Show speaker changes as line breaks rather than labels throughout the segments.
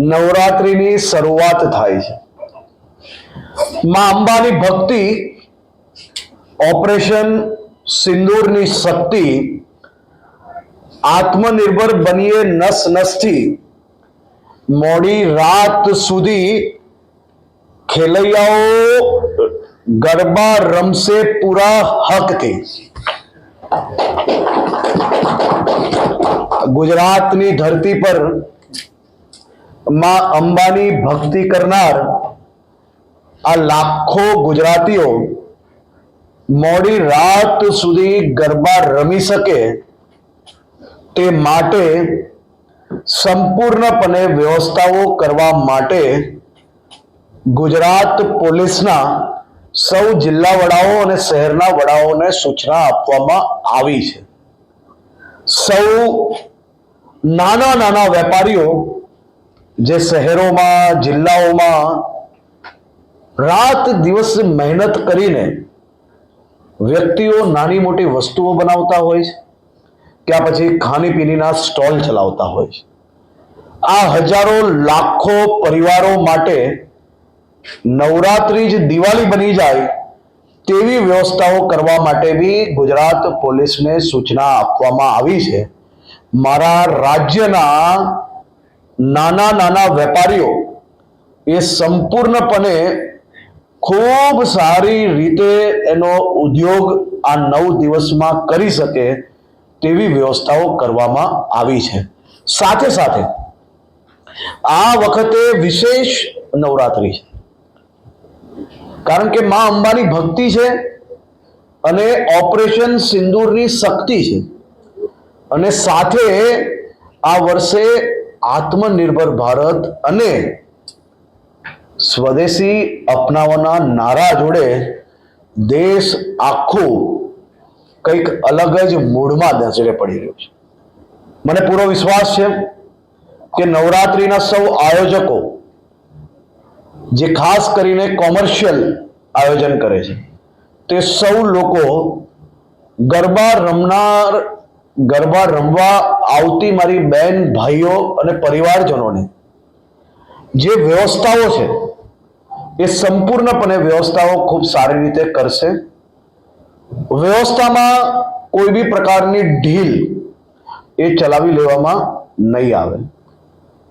નવરાત્રિની શરૂઆત થાય છે માં અંબાની ભક્તિ ઓપરેશન સિંદૂરની શક્તિ આત્મનિર્ભર બનીએ નસ નસથી મોડી રાત સુધી ખેલૈયાઓ ગરબા રમશે પૂરા હકથી ગુજરાતની ધરતી પર માં અંબાની ભક્તિ કરનાર આ લાખો ગુજરાતીઓ મોડી રાત સુધી ગરબા રમી શકે તે માટે સંપૂર્ણપણે વ્યવસ્થાઓ કરવા માટે ગુજરાત પોલીસના સૌ જિલ્લા વડાઓ અને શહેરના વડાઓને સૂચના આપવામાં આવી છે. સૌ નાના નાના વેપારીઓ જે શહેરોમાં, જિલ્લાઓમાં રાત દિવસ મહેનત કરીને વ્યક્તિઓ નાની મોટી વસ્તુઓ બનાવતા હોય છે કે પછી ખાણીપીણીના સ્ટોલ ચલાવતા હોય છે. આ હજારો લાખો પરિવારો માટે નવરાત્રી જ દિવાળી બની જાય તેવી વ્યવસ્થાઓ કરવા માટે બી ગુજરાત પોલીસને સૂચના આપવામાં આવી છે. મારા રાજ્યના નાના નાના વેપારીઓ એ સંપૂર્ણપણે ખૂબ સારી રીતે એનો ઉદ્યોગ આ નવ દિવસમાં કરી શકે તેવી વ્યવસ્થાઓ કરવામાં આવી છે. સાથે સાથે આ વખતે વિશેષ નવરાત્રી છે. કારણ કે મા અંબાની ભક્તિ છે અને ઓપરેશન સિંદૂરની શક્તિ છે. અને સાથે આ વર્ષે આત્મનિર્ભર ભારત અને સ્વદેશી અપનાવવાના નારા જોડે દેશ આખો કંઈક અલગ જ મૂડમાં નજરે પડી રહ્યો છે. મને પૂરો વિશ્વાસ છે કે નવરાત્રિના સૌ આયોજકો જે ખાસ કરીને કોમર્શિયલ આયોજન કરે છે, તે સૌ લોકો ગરબા રમનાર, ગરબા રમવા આવતી મારી બેન, ભાઈઓ અને પરિવારજનોને જે વ્યવસ્થાઓ છે, એ સંપૂર્ણપણે વ્યવસ્થાઓ ખૂબ સારી રીતે કરશે. વ્યવસ્થામાં કોઈ બી પ્રકારની ઢીલ એ ચલાવી લેવામાં નહીં આવે.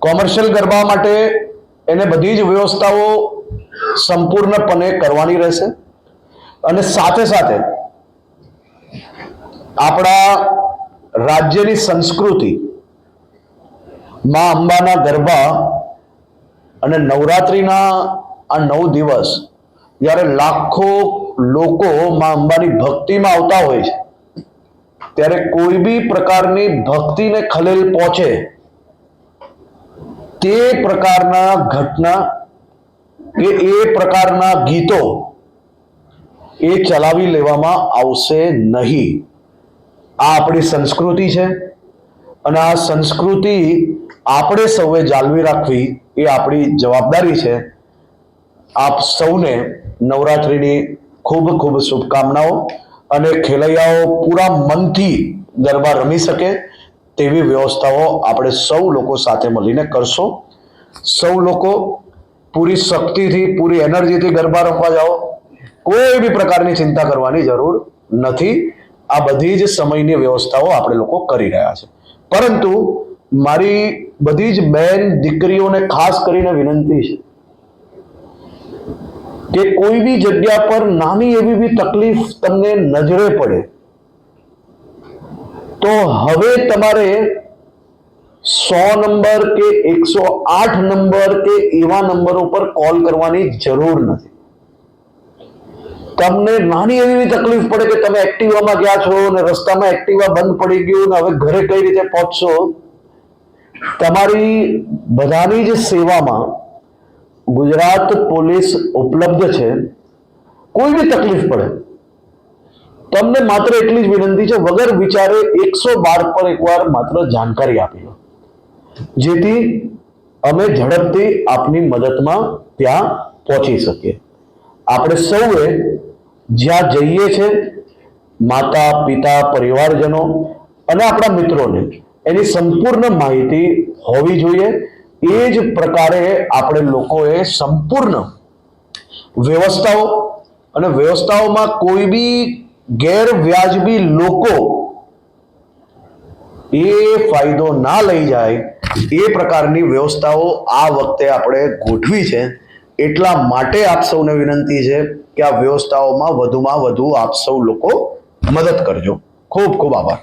કોમર્શિયલ ગરબા માટે એને બધી જ વ્યવસ્થાઓ સંપૂર્ણપણે કરવાની રહેશે. અને સાથે સાથે આપણા રાજ્યની સંસ્કૃતિ, માં અંબાના ગરબા અને નવરાત્રિના આ નવ દિવસ જ્યારે લાખો લોકો મા અંબાની ભક્તિમાં આવતા હોય છે, ત્યારે કોઈ બી પ્રકારની ભક્તિને ખલેલ પહોંચે, તે પ્રકારના ઘટના કે એ પ્રકારના ગીતો એ ચલાવી લેવામાં આવશે નહીં. આ આપણી સંસ્કૃતિ છે અને આ સંસ્કૃતિ આપણે સૌએ જાળવી રાખવી એ આપણી જવાબદારી છે. આપ સૌને નવરાત્રિની ખૂબ ખૂબ શુભકામનાઓ અને ખેલૈયાઓ પૂરા મનથી ગરબા રમી શકે તેવી વ્યવસ્થાઓ આપણે સૌ લોકો સાથે મળીને કરશો. સૌ લોકો પૂરી શક્તિથી, પૂરી એનર્જીથી ગરબા રમવા જાઓ. કોઈ બી પ્રકારની ચિંતા કરવાની જરૂર નથી. આ બધી જ સમયની વ્યવસ્થાઓ આપણે લોકો કરી રહ્યા છે. પરંતુ મારી બધી જ બેન દીકરીઓને ખાસ કરીને વિનંતી છે કે કોઈ બી જગ્યા પર નાની એવી બી તકલીફ તમને નજરે પડે, તો હવે તમારે સો નંબર કે એકસો આઠ નંબર કે એવા નંબરો પર કોલ કરવાની જરૂર નથી. તમને નાની એવી તકલીફ પડે કે તમે એક્ટિવામાં ગયા છો ને રસ્તામાં એક્ટિવા બંધ પડી ગયું ને હવે ઘરે કઈ રીતે પહોંચશો? તમારી બધાની જે સેવામાં ગુજરાત પોલીસ ઉપલબ્ધ છે. કોઈ બી તકલીફ પડે. તમને માત્ર એટલી જ વિનંતી છે, વગર વિચારે એકસો બાર પર એકવાર માત્ર જાણકારી આપી લો. જેથી અમે ઝડપથી આપની મદદમાં ત્યાં પહોંચી શકીએ. આપણે સૌએ જ્યાં જઈએ છે, માતા, પિતા, પરિવારજનો અને આપણા મિત્રોને, એની સંપૂર્ણ માહિતી હોવી જોઈએ. એ જ પ્રકારે આપણે લોકોએ સંપૂર્ણ વ્યવસ્થાઓ અને વ્યવસ્થાઓમાં કોઈ બી ગેરવ્યાજબી લોકો એ ફાયદો ના લઈ જાય એ પ્રકારની વ્યવસ્થાઓ આ વખતે આપણે ગોઠવી છે. એટલા માટે આપ સૌને વિનંતી છે કે આ વ્યવસ્થાઓમાં વધુમાં વધુ આપ સૌ લોકો મદદ કરજો. ખૂબ ખૂબ આભાર.